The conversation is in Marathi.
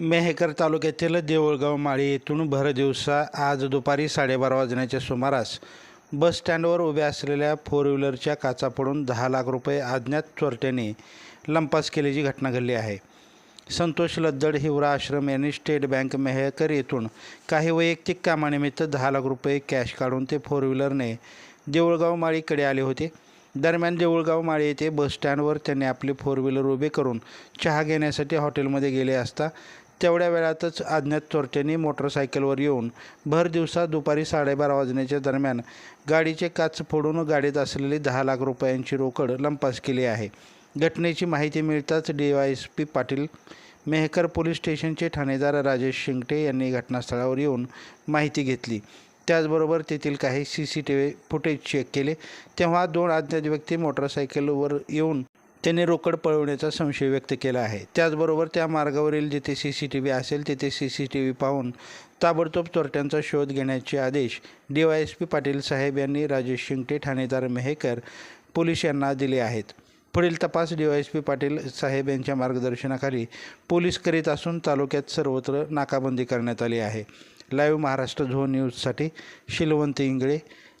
मेहकर तालुक्यातील देऊळगाव माळी येथून भरदिवसा आज दुपारी साडेबारा वाजण्याच्या सुमारास बस स्टँडवर उभ्या असलेल्या फोर व्हीलरच्या काचा पडून दहा लाख रुपये अज्ञात चोरट्याने लंपास केल्याची घटना घडली आहे. संतोष लद्दड हिवरा आश्रम यांनी स्टेट बँक मेहकर येथून काही वैयक्तिक कामानिमित्त दहा लाख रुपये कॅश काढून ते फोर व्हीलरने देऊळगाव माळीकडे आले होते. दरम्यान देऊळगाव माळी येथे बसस्टँडवर त्यांनी आपले फोर व्हीलर उभे करून चहा घेण्यासाठी हॉटेलमध्ये गेले असता तेवढ्या वेळातच अज्ञात चोरट्यांनी मोटरसायकलवर येऊन भर दिवसा दुपारी साडेबारा वाजण्याच्या दरम्यान गाडीचे काच फोडून गाडीत असलेली दहा लाख रुपयांची रोकड लंपास केली आहे. घटनेची माहिती मिळताच D Y S P Patil Mehkar police स्टेशनचे ठाणेदार राजेश शिंगटे यांनी घटनास्थळावर येऊन माहिती घेतली. त्याचबरोबर तेथील काही C C T V footage check केले. तेव्हा दोन अज्ञात व्यक्ती मोटरसायकलवर येऊन त्यांनी रोकड पळवण्याचा संशय व्यक्त केला आहे. त्याचबरोबर त्या मार्गावरील जिथे सी सी टी व्ही असेल तिथे सी सी टी व्ही पाहून ताबडतोब चोरट्यांचा शोध घेण्याचे आदेश D Y S P Patil साहेब यांनी राजेश शिंगटे ठाणेदार मेहेकर पोलीस यांना दिले आहेत. पुढील तपास D Y S P Patil साहेब यांच्या मार्गदर्शनाखाली पोलीस करीत असून तालुक्यात सर्वत्र नाकाबंदी करण्यात आली आहे. लाईव्ह महाराष्ट्र झोन न्यूजसाठी शिलवंत इंगळे